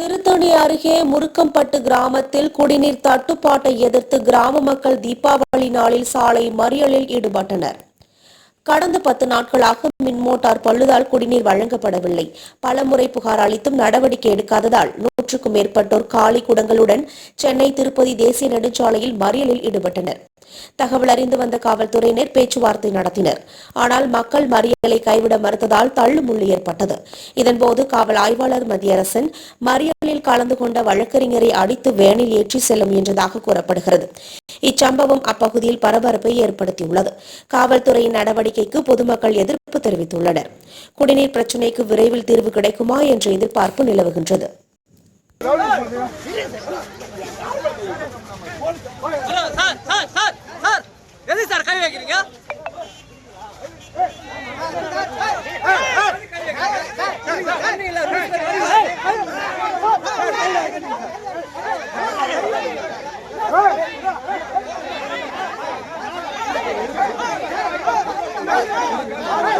திருத்தணி அருகே முருக்கம்பட்டு கிராமத்தில் குடிநீர் தட்டுப்பாட்டை எதிர்த்து கிராம மக்கள் தீபாவளி நாளில் சாலை மறியலில் ஈடுபட்டனர். கடந்த பத்து நாட்களாக மின் மோட்டார் பழுதால் குடிநீர் வழங்கப்படவில்லை. பலமுறை புகார் அளித்தும் நடவடிக்கை எடுக்காததால் நூற்றுக்கும் மேற்பட்டோர் காலி குடங்களுடன் சென்னை திருப்பதி தேசிய நெடுஞ்சாலையில் மறியலில் ஈடுபட்டனர். தகவல் அறிந்து வந்த காவல்துறையினர் பேச்சுவார்த்தை நடத்தினர். ஆனால் மக்கள் மறியலை கைவிட மறுத்ததால் தள்ளுமுள்ளு ஏற்பட்டது. இதன்போது காவல் ஆய்வாளர் மத்தியரசன் மறியலில் கலந்து கொண்ட வழக்கறிஞரை அடித்து வேனில் ஏற்றி செல்ல முயன்றதாக கூறப்படுகிறது. இச்சம்பவம் அப்பகுதியில் பரபரப்பை ஏற்படுத்தியுள்ளது. காவல்துறையின் நடவடிக்கைக்கு பொதுமக்கள் எதிர்ப்பு எதிர்ப்பு தெரிவித்துள்ளனர் குடிநீர் பிரச்சினைக்கு விரைவில் தீர்வு கிடைக்குமா என்ற எதிர்பார்ப்பு நிலவுகின்றது Hey!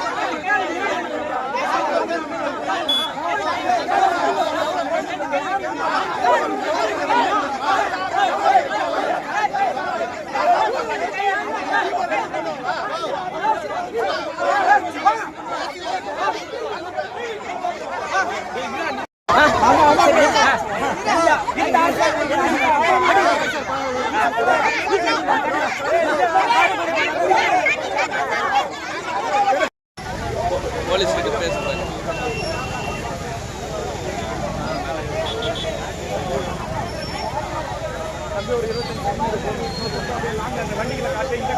போலீஸ்கிட்ட பேசுறாங்க ஒரு வண்டிகளை காட்டு இங்கே